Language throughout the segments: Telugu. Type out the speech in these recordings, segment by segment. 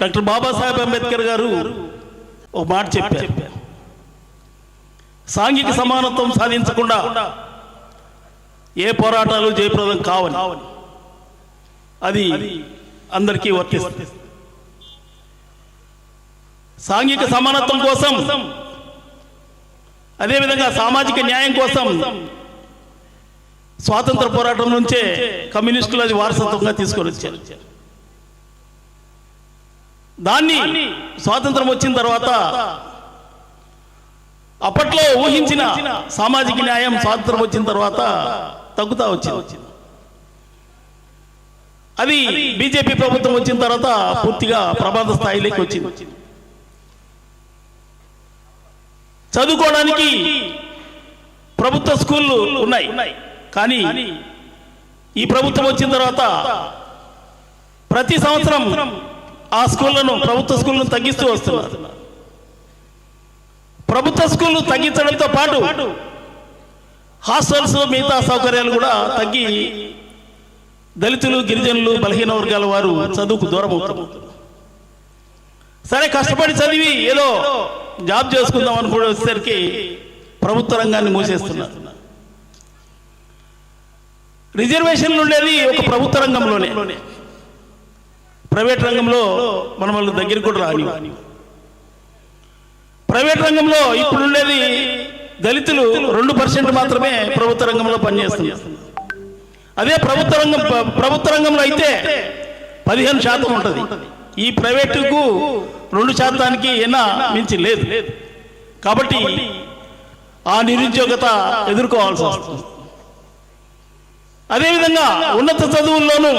డాక్టర్ బాబాసాహెబ్ అంబేద్కర్ గారు ఒక మాట చెప్పారు. సాంఘిక సమానత్వం సాధించకుండా ఏ పోరాటాలు జయప్రదం కావని. అది అందరికీ వర్తిస్తుంది. సాంఘిక సమానత్వం కోసం అదేవిధంగా సామాజిక న్యాయం కోసం స్వాతంత్ర పోరాటం నుంచే కమ్యూనిస్టులు అది వారసత్వంగా తీసుకొని వచ్చారు దాన్ని స్వాతంత్రం వచ్చిన తర్వాత అప్పట్లో ఊహించిన సామాజిక న్యాయం స్వాతంత్రం వచ్చిన తర్వాత తగ్గుతా వచ్చింది. అది బీజేపీ ప్రభుత్వం వచ్చిన తర్వాత పూర్తిగా ప్రమాద స్థాయిలోకి వచ్చింది. చదువుకోవడానికి ప్రభుత్వ స్కూళ్ళు ఉన్నాయి. కానీ ఈ ప్రభుత్వం వచ్చిన తర్వాత ప్రతి సంవత్సరం ఆ స్కూళ్ళను ప్రభుత్వ స్కూళ్ళను తగ్గిస్తూ వస్తున్నారు. ప్రభుత్వ స్కూళ్ళు తగ్గించడంతో పాటు హాస్టల్స్ మిగతా సౌకర్యాలు కూడా తగ్గి దళితులు గిరిజనులు బలహీన వర్గాల వారు చదువుకు దూరం అవుతారు సరే కష్టపడి చదివి ఏదో జాబ్ చేసుకుందాం అనుకునే వచ్చేసరికి ప్రభుత్వ రంగాన్ని మూసేస్తున్నారు. రిజర్వేషన్లు ఉండేది ఒక ప్రభుత్వ రంగంలోనే. ప్రైవేట్ రంగంలో మన వాళ్ళ దగ్గరికి కూడా రాని ప్రైవేట్ రంగంలో ఇప్పుడు ఉండేది దళితులు రెండు పర్సెంట్ మాత్రమే ప్రభుత్వ రంగంలో పనిచేస్తున్నారు అదే ప్రభుత్వ రంగం ప్రభుత్వ రంగంలో అయితే పదిహేను శాతం ఉంటుంది. ఈ ప్రైవేటుకు రెండు శాతానికి ఎన్నా మించి లేదు. కాబట్టి ఆ నిరుద్యోగత ఎదుర్కోవాల్సి వస్తుంది. అదేవిధంగా ఉన్నత చదువుల్లోనూ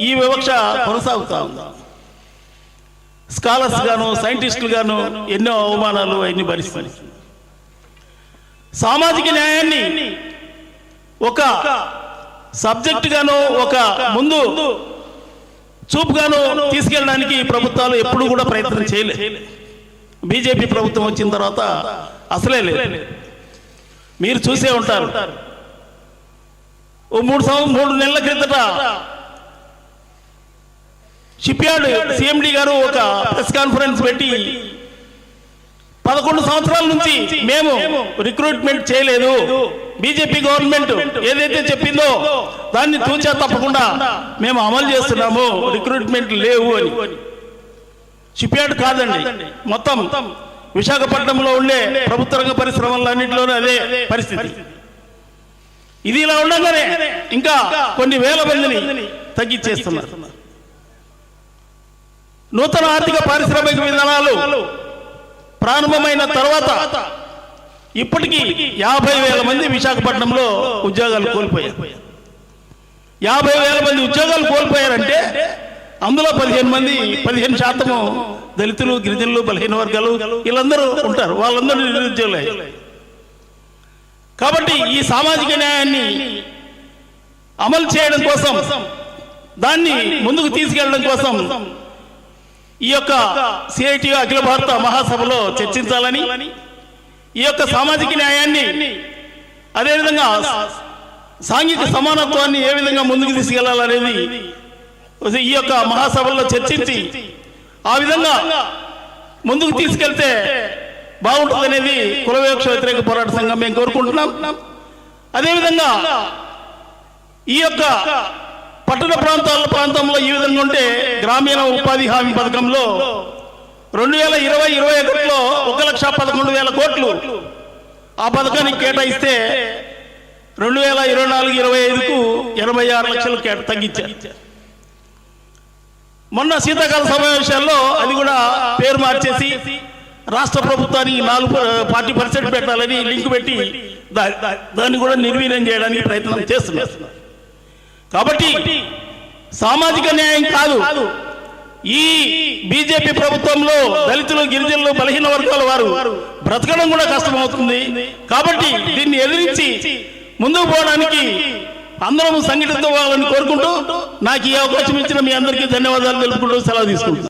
ఈ వివక్ష కొనసాగుతా ఉంది. స్కాలర్స్ గాను సైంటిస్టులు గాను ఎన్నో అవమానాలు అన్ని భరిస్తాయి సామాజిక న్యాయాన్ని ఒక సబ్జెక్ట్ గాను ఒక ముందు చూపుగాను తీసుకెళ్ళడానికి ప్రభుత్వాలు ఎప్పుడు కూడా ప్రయత్నం చేయలేదు బీజేపీ ప్రభుత్వం వచ్చిన తర్వాత అసలే లేదు. మీరు చూసే ఉంటారు. ఓ మూడు సంవత్సరం మూడు నెలల క్రిందట షిప్ యార్డ్ సిఎండి గారు ఒక ప్రెస్ కాన్ఫరెన్స్ పెట్టి పదకొండు సంవత్సరాల నుంచి మేము రిక్రూట్మెంట్ చేయలేదు. బీజేపీ గవర్నమెంట్ ఏదైతే చెప్పిందో దాన్ని తూచా తప్పకుండా మేము అమలు చేస్తున్నాము రిక్రూట్మెంట్ లేవు అని. షిప్ యార్డ్ కాదండి మొత్తం విశాఖపట్నంలో ఉండే ప్రభుత్వ రంగ పరిశ్రమలన్నింటిలోనే అదే పరిస్థితి. ఇది ఇలా ఉండగానే ఇంకా కొన్ని వేల మందిని తగ్గించేస్తున్నారు. నూతన ఆర్థిక పారిశ్రామిక విధానాలు ప్రారంభమైన తర్వాత ఇప్పటికీ యాభై వేల మంది విశాఖపట్నంలో ఉద్యోగాలు కోల్పోయారు. యాభై వేల మంది ఉద్యోగాలు కోల్పోయారంటే అందులో పదిహేను మంది పదిహేను శాతము దళితులు గిరిజనులు బలహీన వర్గాలు వీళ్ళందరూ ఉంటారు. వాళ్ళందరూ నిరుద్యోగులే. కాబట్టి ఈ సామాజిక న్యాయాన్ని అమలు చేయడం కోసం దాన్ని ముందుకు తీసుకెళ్ళడం కోసం ఈ యొక్క సిఐటి అఖిల భారత మహాసభలో చర్చించాలని ఈ యొక్క సామాజిక న్యాయాన్ని అదేవిధంగా సాంఘిక సమానత్వాన్ని ఏ విధంగా ముందుకు తీసుకెళ్ళాలనేది ఈ యొక్క మహాసభల్లో చర్చించి ఆ విధంగా ముందుకు తీసుకెళ్తే బాగుంటుందనేది కులవేక్ష వ్యతిరేక పోరాట సంఘం మేము కోరుకుంటున్నాం. అదేవిధంగా ఈ యొక్క పట్టణ ప్రాంతాల ప్రాంతంలో ఈ విధంగా ఉంటే గ్రామీణ ఉపాధి హామీ పథకంలో రెండు వేల ఇరవై ఇరవై ఒకటిలో ఒక లక్ష పదకొండు వేల కోట్లు ఆ పథకానికి కేటాయిస్తే రెండు వేల ఇరవై నాలుగు ఇరవై ఐదుకు ఎనభై ఆరు లక్షలు కేట తగ్గించారు. మొన్న శీతాకాల సమావేశాల్లో అది కూడా పేరు మార్చేసి రాష్ట్ర ప్రభుత్వానికి నాలుగు పార్టీ పర్సెంట్ పెట్టాలని లింక్ పెట్టి దాన్ని కూడా నిర్వీర్యం చేయడానికి ప్రయత్నం చేస్తున్నారు. కాబట్టి సామాజిక న్యాయం కాదు. ఈ బీజేపీ ప్రభుత్వంలో దళితులు గిరిజనులు బలహీన వర్గాల వారు బ్రతకడం కూడా కష్టమవుతుంది. కాబట్టి దీన్ని ఎదిరించి ముందుకు పోవడానికి అందరం సంఘటితం అవ్వాలని కోరుకుంటూ నాకు ఈ అవకాశం ఇచ్చిన మీ అందరికీ ధన్యవాదాలు తెలుపుకుంటూ సెలవు తీసుకుంటాను